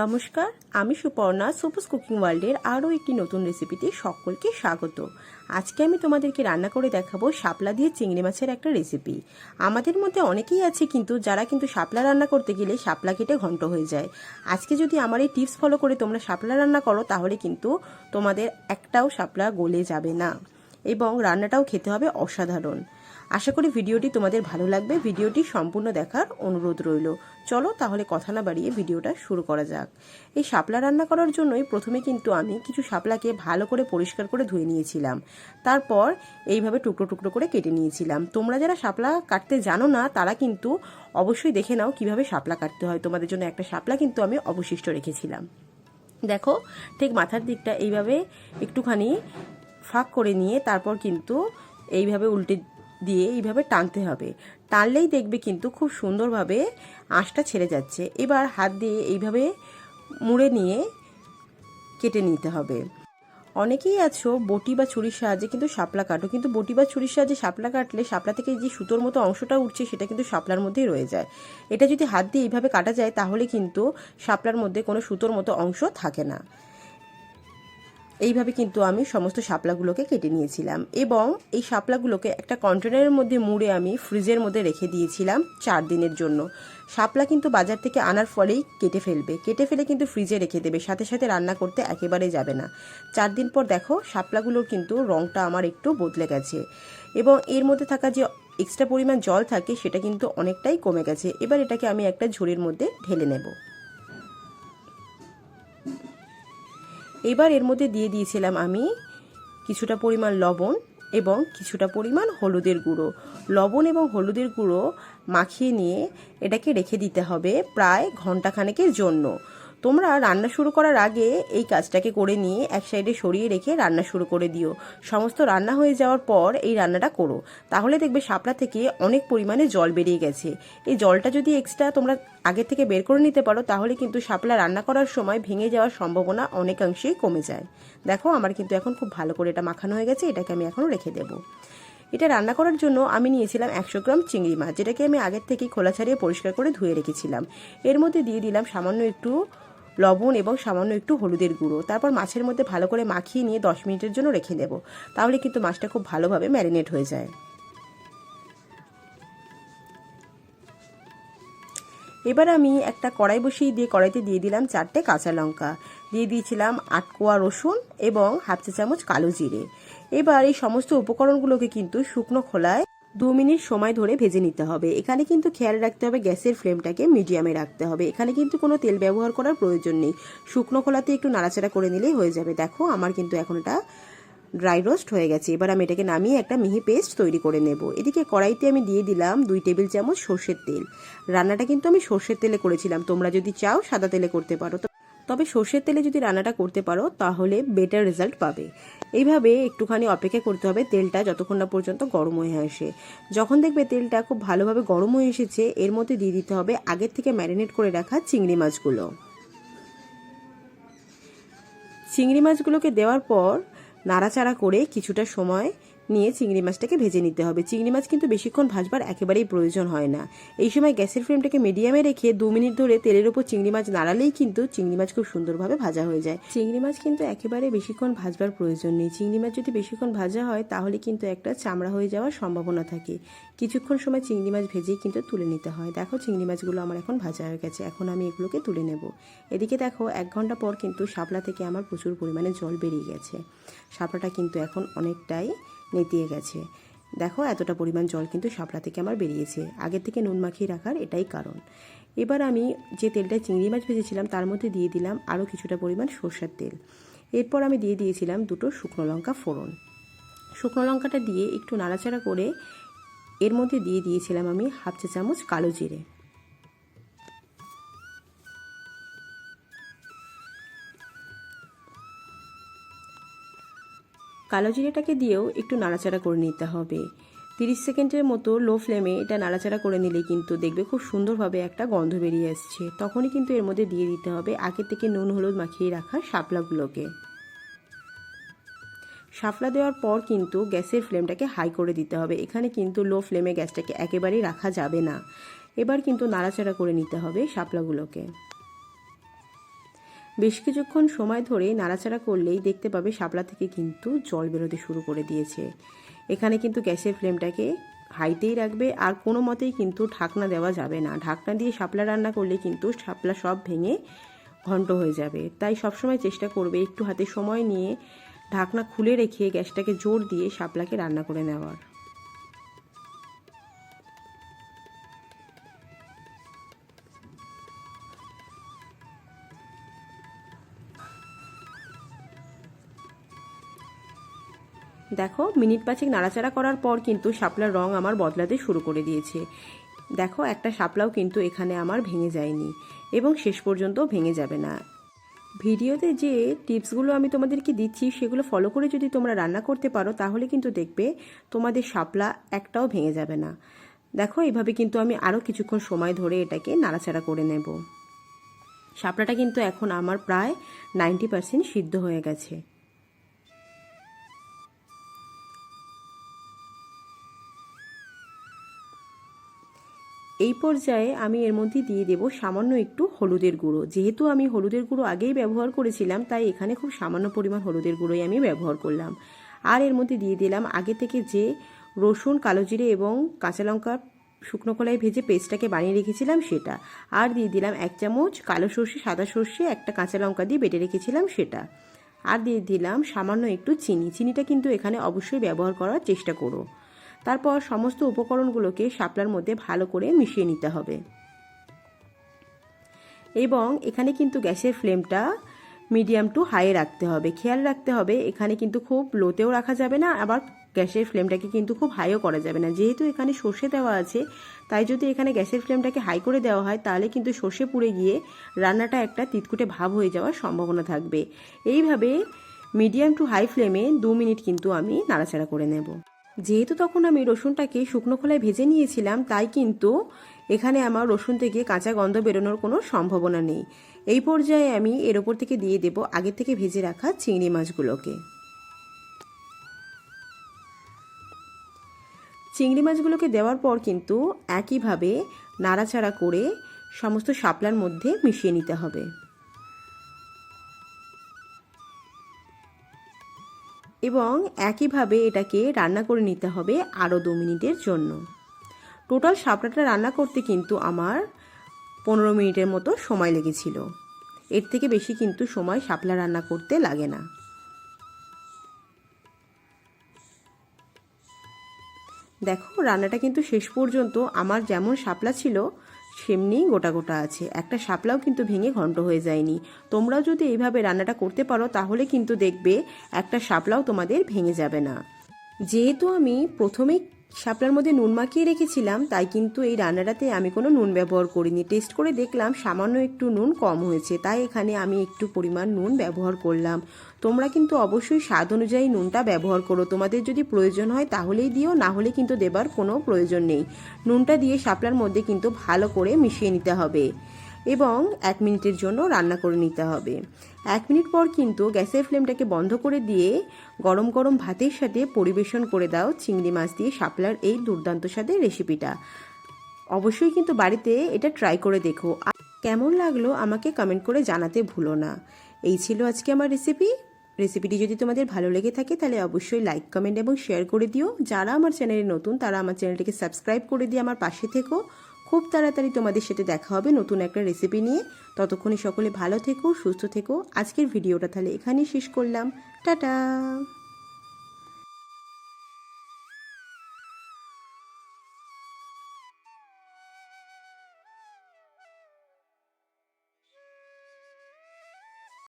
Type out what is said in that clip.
নমস্কার, আমি সুপর্ণা সুপাস কুকিং ওয়ার্ল্ডের আরও একটি নতুন রেসিপিতে সকলকে স্বাগত। আজকে আমি তোমাদেরকে রান্না করে দেখাবো শাপলা দিয়ে চিংড়ি মাছের একটা রেসিপি। আমাদের মধ্যে অনেকেই আছে কিন্তু যারা কিন্তু শাপলা রান্না করতে গেলে শাপলা কেটে ঘন্ট হয়ে যায়। আজকে যদি আমার এই টিপস ফলো করে তোমরা শাপলা রান্না করো, তাহলে কিন্তু তোমাদের একটাও শাপলা গলে যাবে না। এবং রান্নাটাও খেতে হবে অসাধারণ। আশা করি ভিডিওটি তোমাদের ভালো লাগবে। ভিডিওটি সম্পূর্ণ দেখার অনুরোধ রইল। চলো তাহলে কথা না বাড়িয়ে ভিডিওটা শুরু করা যাক। এই শাপলা রান্না করার জন্যই প্রথমে কিন্তু আমি কিছু শাপলাকে ভালো করে পরিষ্কার করে ধুয়ে নিয়েছিলাম। তারপর এইভাবে টুকরো টুকরো করে কেটে নিয়েছিলাম। তোমরা যারা শাপলা কাটতে জানো না, তারা কিন্তু অবশ্যই দেখে নাও কীভাবে শাপলা কাটতে হয়। তোমাদের জন্য একটা শাপলা কিন্তু আমি অবশিষ্ট রেখেছিলাম। দেখো, ঠিক মাথার দিকটা এইভাবে একটুখানি ফাঁক করে নিয়ে তারপর কিন্তু এইভাবে উল্টে দিয়ে এইভাবে টানতে হবে। টানলেই দেখবে কিন্তু খুব সুন্দরভাবে আঁশটা ছেড়ে যাচ্ছে। এবার হাত দিয়ে এইভাবে মুড়ে নিয়ে কেটে নিতে হবে। অনেকেই আছো বটি বা ছুরির সাহায্যে কিন্তু শাপলা কাটো, কিন্তু বটি বা ছুরির সাহায্যে শাপলা কাটলে শাপলা থেকে যে সুতোর মতো অংশটা উঠছে সেটা কিন্তু শাপলার মধ্যেই রয়ে যায়। এটা যদি হাত দিয়ে এইভাবে কাটা যায় তাহলে কিন্তু শাপলার মধ্যে কোনো সুতোর মতো অংশ থাকে না। এইভাবে কিন্তু আমি সমস্ত শাপলাগুলোকে কেটে নিয়েছিলাম এবং এই শাপলাগুলোকে একটা কন্টেনারের মধ্যে মুড়ে আমি ফ্রিজের মধ্যে রেখে দিয়েছিলাম চার দিনের জন্য। শাপলা কিন্তু বাজার থেকে আনার ফলেই কেটে ফেলবে। কেটে ফেলে কিন্তু ফ্রিজে রেখে দেবে। সাথে সাথে রান্না করতে একেবারে যাবে না। চার দিন পর দেখো শাপলাগুলোর কিন্তু রঙটা আমার একটু বদলে গেছে এবং এর মধ্যে থাকা যে এক্সট্রা পরিমাণ জল থাকে সেটা কিন্তু অনেকটাই কমে গেছে। এবার এটাকে আমি একটা ঝুড়ির মধ্যে ঢেলে নেব। এবার এর মধ্যে দিয়ে দিয়েছিলাম আমি কিছুটা পরিমাণ লবণ এবং কিছুটা পরিমাণ হলুদের গুঁড়ো। লবণ এবং হলুদের গুঁড়ো মাখিয়ে নিয়ে এটাকে রেখে দিতে হবে প্রায় ঘন্টাখানেকের জন্য। তোমরা রান্না শুরু করার আগে এই কাজটাকে করে নিয়ে এক সাইডে সরিয়ে রেখে রান্না শুরু করে দিও। সমস্ত রান্না হয়ে যাওয়ার পর এই রান্নাটা করো। তাহলে দেখবে শাপলা থেকে অনেক পরিমাণে জল বেরিয়ে গেছে। এই জলটা যদি এক্সট্রা তোমরা আগে থেকে বের করে নিতে পারো, তাহলে কিন্তু শাপলা রান্না করার সময় ভেঙে যাওয়ার সম্ভাবনা অনেকাংশেই কমে যায়। দেখো, আমার কিন্তু এখন খুব ভালো করে এটা মাখানো হয়ে গেছে, এটাকে আমি এখনও রেখে দেবো। এটা রান্না করার জন্য আমি নিয়েছিলাম একশো গ্রাম চিংড়ি মাছ, যেটাকে আমি আগের থেকেই খোলা ছাড়িয়ে পরিষ্কার করে ধুয়ে রেখেছিলাম। এর মধ্যে দিয়ে দিলাম সামান্য একটু লবণ এবং সামান্য একটু হলুদের গুঁড়ো। তারপর মাছের মধ্যে ভালো করে মাখিয়ে নিয়ে দশ মিনিটের জন্য রেখে দেবো। তাহলে কিন্তু মাছটা খুব ভালোভাবে ম্যারিনেট হয়ে যায়। এবার আমি একটা কড়াই বসিয়ে দিয়ে কড়াইতে দিয়ে দিলাম চারটে কাঁচা লঙ্কা। দিয়ে দিয়েছিলাম আট কোয়া রসুন এবং হাফ চা চামচ কালো জিরে। এবার এই সমস্ত উপকরণগুলোকে কিন্তু শুকনো খোলায় দু মিনিট সময় ধরে ভেজে নিতে হবে। এখানে কিন্তু খেয়াল রাখতে হবে গ্যাসের ফ্লেমটাকে মিডিয়ামে রাখতে হবে। এখানে কিন্তু কোনো তেল ব্যবহার করার প্রয়োজন নেই। শুকনো খোলাতে একটু নাড়াচাড়া করে নিলেই হয়ে যাবে। দেখো, আমার কিন্তু এখন এটা ড্রাই রোস্ট হয়ে গেছে। এবার আমি এটাকে নামিয়ে একটা মিহি পেস্ট তৈরি করে নেব। এদিকে কড়াইতে আমি দিয়ে দিলাম দুই টেবিল চামচ সর্ষের তেল। রান্নাটা কিন্তু আমি সর্ষের তেলে করেছিলাম। তোমরা যদি চাও, সাদা তেলে করতে পারো। তবে সর্ষের তেলে যদি রান্নাটা করতে পারো, তাহলে বেটার রেজাল্ট পাবে। এইভাবে একটুখানি অপেক্ষা করতে হবে তেলটা যতক্ষণ না পর্যন্ত গরম হয়ে আসে। যখন দেখবে তেলটা খুব ভালোভাবে গরম হয়ে এসেছে, এর মধ্যে দিয়ে দিতে হবে আগের থেকে ম্যারিনেট করে রাখা চিংড়ি মাছগুলো। চিংড়ি মাছগুলোকে দেওয়ার পর নাড়াচাড়া করে কিছুটা সময় নিয়ে চিংড়ি মাছটাকে ভেজে নিতে হবে। চিংড়ি মাছ কিন্তু বেশিক্ষণ ভাজবার একেবারেই প্রয়োজন হয় না। এই সময় গ্যাসের ফ্লেমটাকে মিডিয়ামে রেখে দু মিনিট ধরে তেলের উপর চিংড়ি মাছ নাড়ালেই কিন্তু চিংড়ি মাছ খুব সুন্দরভাবে ভাজা হয়ে যায়। চিংড়ি মাছ কিন্তু একেবারে বেশিক্ষণ ভাজবার প্রয়োজন নেই। চিংড়ি মাছ যদি বেশিক্ষণ ভাজা হয়, তাহলে কিন্তু একটা চামড়া হয়ে যাওয়ার সম্ভাবনা থাকে। কিছুক্ষণ সময় চিংড়ি মাছ ভেজেই কিন্তু তুলে নিতে হয়। দেখো চিংড়ি মাছগুলো আমার এখন ভাজা হয়ে গেছে। এখন আমি এগুলোকে তুলে নেব। এদিকে দেখো, এক ঘণ্টা পর কিন্তু শাপলা থেকে আমার প্রচুর পরিমাণে জল বেরিয়ে গেছে। শাপলাটা কিন্তু এখন অনেকটাই নেতিয়ে গেছে। দেখো, এতটা পরিমাণ জল কিন্তু শাপলা থেকে আমার বেরিয়েছে। আগের থেকে নুন মাখিয়ে রাখার এটাই কারণ। এবার আমি যে তেলটা চিংড়ি মাছ ভেজেছিলাম, তার মধ্যে দিয়ে দিলাম আরও কিছুটা পরিমাণ সর্ষের তেল। এরপর আমি দিয়ে দিয়েছিলাম দুটো শুকনো লঙ্কা ফোড়ন। শুকনো লঙ্কাটা দিয়ে একটু নাড়াচাড়া করে এর মধ্যে দিয়ে দিয়েছিলাম আমি হাফ চা চামচ কালো জিরে। কালো জিরেটাকে দিয়েও একটু নাড়াচাড়া করে নিতে হবে। তিরিশ সেকেন্ডের মতো লো ফ্লেমে এটা নাড়াচাড়া করে নিলে কিন্তু দেখবে খুব সুন্দরভাবে একটা গন্ধ বেরিয়ে আসছে। তখনই কিন্তু এর মধ্যে দিয়ে দিতে হবে আগে থেকে নুন, হলুদ মাখিয়ে রাখা শাপলাগুলোকে। শাপলা দেওয়ার পর কিন্তু গ্যাসের ফ্লেমটাকে হাই করে দিতে হবে। এখানে কিন্তু লো ফ্লেমে গ্যাসটাকে একেবারেই রাখা যাবে না। এবার কিন্তু নাড়াচাড়া করে নিতে হবে শাপলাগুলোকে। বেশ কিছুক্ষণ সময় ধরে নাড়াচাড়া করলেই দেখতে পাবে শাপলা থেকে কিন্তু জল বেরোতে শুরু করে দিয়েছে। এখানে কিন্তু গ্যাসের ফ্লেমটাকে হাইতেই রাখবে আর কোনো মতেই কিন্তু ঢাকনা দেওয়া যাবে না। ঢাকনা দিয়ে শাপলা রান্না করলে কিন্তু শাপলা সব ভেঙে ঘন্ট হয়ে যাবে। তাই সবসময় চেষ্টা করবে একটু হাতে সময় নিয়ে ঢাকনা খুলে রেখে গ্যাসটাকে জোর দিয়ে শাপলাকে রান্না করে নেওয়ার। দেখো, মিনিট পাঁচেক নাড়াচাড়া করার পর কিন্তু শাপলার রং আমার বদলাতে শুরু করে দিয়েছে। দেখো, একটা শাপলাও কিন্তু এখানে আমার ভেঙে যায়নি এবং শেষ পর্যন্ত ভেঙে যাবে না। ভিডিওতে যে টিপসগুলো আমি তোমাদেরকে দিচ্ছি, সেগুলো ফলো করে যদি তোমরা রান্না করতে পারো, তাহলে কিন্তু দেখবে তোমাদের শাপলা একটাও ভেঙে যাবে না। দেখো এইভাবে কিন্তু আমি আরও কিছুক্ষণ সময় ধরে এটাকে নাড়াচাড়া করে নেব। শাপলাটা কিন্তু এখন আমার প্রায় নাইনটি পার্সেন্ট সিদ্ধ হয়ে গেছে। এই পর্যায়ে আমি এর মধ্যে দিয়ে দেব সামান্য একটু হলুদের গুঁড়ো। যেহেতু আমি হলুদের গুঁড়ো আগেই ব্যবহার করেছিলাম, তাই এখানে খুব সামান্য পরিমাণ হলুদের গুঁড়োই আমি ব্যবহার করলাম। আর এর মধ্যে দিয়ে দিলাম আগে থেকে যে রসুন, কালো জিরে এবং কাঁচা লঙ্কা শুকনো কলাই ভেজে পেস্টটাকে বানিয়ে রেখেছিলাম সেটা। আর দিয়ে দিলাম এক চামচ কালো সর্ষে, সাদা সর্ষে, একটা কাঁচা লঙ্কা দিয়ে বেটে রেখেছিলাম সেটা। আর দিয়ে দিলাম সামান্য একটু চিনি। চিনিটা কিন্তু এখানে অবশ্যই ব্যবহার করার চেষ্টা করো। তারপর সমস্ত উপকরণগুলোকে শাপলার মধ্যে ভালো করে মিশিয়ে নিতে হবে। এবং এখানে কিন্তু গ্যাসের ফ্লেমটা মিডিয়াম টু হাইয়ে রাখতে হবে। খেয়াল রাখতে হবে, এখানে কিন্তু খুব লোতেও রাখা যাবে না, আবার গ্যাসের ফ্লেমটাকে কিন্তু খুব হাইও করা যাবে না। যেহেতু এখানে সর্ষে দেওয়া আছে, তাই যদি এখানে গ্যাসের ফ্লেমটাকে হাই করে দেওয়া হয়, তাহলে কিন্তু সর্ষে পুড়ে গিয়ে রান্নাটা একটা তিতকুটে ভাব হয়ে যাওয়ার সম্ভাবনা থাকবে। এইভাবে মিডিয়াম টু হাই ফ্লেমে দু মিনিট কিন্তু আমি নাড়াচাড়া করে নেব। যেহেতু তখন আমি রসুনটাকে শুকনো খোলায় ভেজে নিয়েছিলাম, তাই কিন্তু এখানে আমার রসুন থেকে কাঁচা গন্ধ বেরোনোর কোনো সম্ভাবনা নেই। এই পর্যায়ে আমি এর ওপর থেকে দিয়ে দেব আগে থেকে ভেজে রাখা চিংড়ি মাছগুলোকে। চিংড়ি মাছগুলোকে দেওয়ার পর কিন্তু একইভাবে নাড়াচাড়া করে সমস্ত শাপলার মধ্যে মিশিয়ে নিতে হবে। এবং একইভাবে এটাকে রান্না করে নিতে হবে আরও দু মিনিটের জন্য। টোটাল শাপলাটা রান্না করতে কিন্তু আমার পনেরো মিনিটের মতো সময় লেগেছিল। এর থেকে বেশি কিন্তু সময় শাপলা রান্না করতে লাগে না। দেখো, রান্নাটা কিন্তু শেষ পর্যন্ত আমার যেমন শাপলা ছিল সেমনি গোটা গোটা আছে। একটা শাপলাও কিন্তু ভেঙে ঘন্ট হয়ে যায়নি। তোমরাও যদি এইভাবে রান্নাটা করতে পারো, তাহলে কিন্তু দেখবে একটা শাপলাও তোমাদের ভেঙে যাবে না। যেহেতু আমি প্রথমেই শাপলার মধ্যে নুন মাখিয়ে রেখেছিলাম, তাই কিন্তু এই রান্নাটাতে আমি কোনো নুন ব্যবহার করিনি। টেস্ট করে দেখলাম সামান্য একটু নুন কম হয়েছে, তাই এখানে আমি একটু পরিমাণ নুন ব্যবহার করলাম। তোমরা কিন্তু অবশ্যই স্বাদ অনুযায়ী নুনটা ব্যবহার করো। তোমাদের যদি প্রয়োজন হয় তাহলেই দিও, না হলে কিন্তু দেবার কোনো প্রয়োজন নেই। নুনটা দিয়ে শাপলার মধ্যে কিন্তু ভালো করে মিশিয়ে নিতে হবে। এবং এক মিনিটের জন্য রান্না করে নিতে হবে। এক মিনিট পর কিন্তু গ্যাসের ফ্লেমটাকে বন্ধ করে দিয়ে গরম গরম ভাতের সাথে পরিবেশন করে দাও চিংড়ি মাছ দিয়ে শাপলার এই দুর্দান্ত স্বাদের রেসিপিটা। অবশ্যই কিন্তু বাড়িতে এটা ট্রাই করে দেখো। কেমন লাগল আমাকে কমেন্ট করে জানাতে ভুলো না। এই ছিল আজকে আমার রেসিপি রেসিপিটি যদি তোমাদের ভালো লেগে থাকে তাহলে অবশ্যই লাইক কমেন্ট এবং শেয়ার করে দিও। যারা আমার চ্যানেলে নতুন তারা আমার চ্যানেলটিকে সাবস্ক্রাইব করে দিয়ে আমার পাশে থেকো। খুব তাড়াতাড়ি তোমাদের সাথে দেখা হবে নতুন একটা রেসিপি নিয়ে। ততক্ষণে সকলে ভালো থেকো, সুস্থ থেকো। আজকের ভিডিওটা তাহলে এখানেই শেষ করলাম। টাটা!